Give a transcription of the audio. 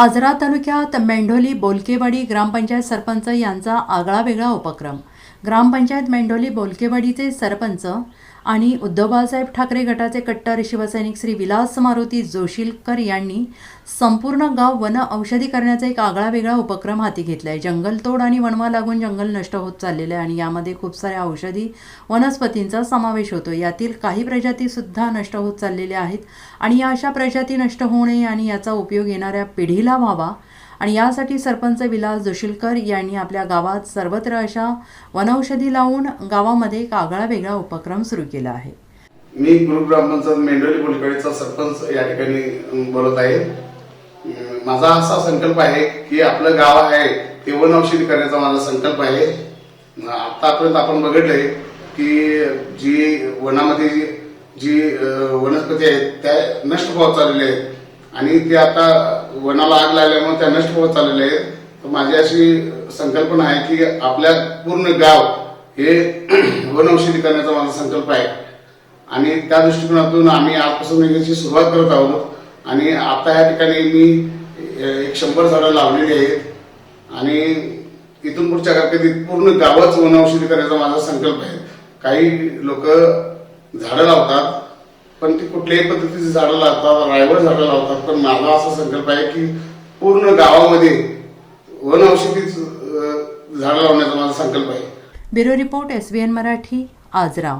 आजरा तालुक्यात मेंढोली बोलकेवाडी ग्रामपंचायत सरपंच यांचा आगळा वेगळा उपक्रम. ग्रामपंचायत मेंढोली बोलकेवाडीचे सरपंच आणि उद्धव बाळासाहेब ठाकरे गटाचे कट्टर शिवसैनिक श्री विलास मारुती जोशीलकर यांनी संपूर्ण गाव वन औषधी करण्याचा एक आगळा वेगळा उपक्रम हाती घेतला आहे जंगलतोड आणि वणवा लागून जंगल नष्ट होत चाललेलं आहे आणि यामध्ये खूप साऱ्या औषधी वनस्पतींचा समावेश होतो यातील काही प्रजातीसुद्धा नष्ट होत चाललेल्या आहेत आणि या अशा प्रजाती नष्ट होऊ नये आणि याचा उपयोग येणाऱ्या पिढीला व्हावा आणि यासाठी सरपंच विलास जोशीलकर यांनी आपल्या गावात सर्वत्र अशा वनौषधी लावून गावामध्ये एक आगळा वेगळा उपक्रम सुरू केला आहे. मी गुरु ग्रामपंचायत मेंढोली बोलकडेचा सरपंच या ठिकाणी बोलत आहे. माझा असा संकल्प आहे की आपलं गाव आहे ते वन औषधी करण्याचा माझा संकल्प आहे. आतापर्यंत आपण बघितलंय की जी वनामध्ये जी जी वनस्पती आहेत त्या नष्ट होत चाललेल्या आहेत. आणि ते आता वनाला आग लागल्यामुळे त्या नष्ट होत चाललेल्या आहेत. तर माझी अशी संकल्पना आहे की आपल्या पूर्ण गाव हे वन औषधी करण्याचा माझा संकल्प आहे. आणि त्या दृष्टिकोनातून आम्ही आजपासून याची सुरुवात करत आहोत. आणि आता या ठिकाणी मी एक शंभर झाडं लावलेली आहेत. आणि इथून पुढच्या कारकिर्दीत पूर्ण गावच वनौषधी करण्याचा माझा संकल्प आहे. काही लोक झाडं लावतात पण ती कुठल्याही पद्धतीची झाडं लावतात रायवड झाडं लावतात पण माझा असा संकल्प आहे की पूर्ण गावामध्ये वनऔषधीच अ, झाडं लावण्याचा माझा संकल्प आहे. Bureau report S B N Marathi आजराव.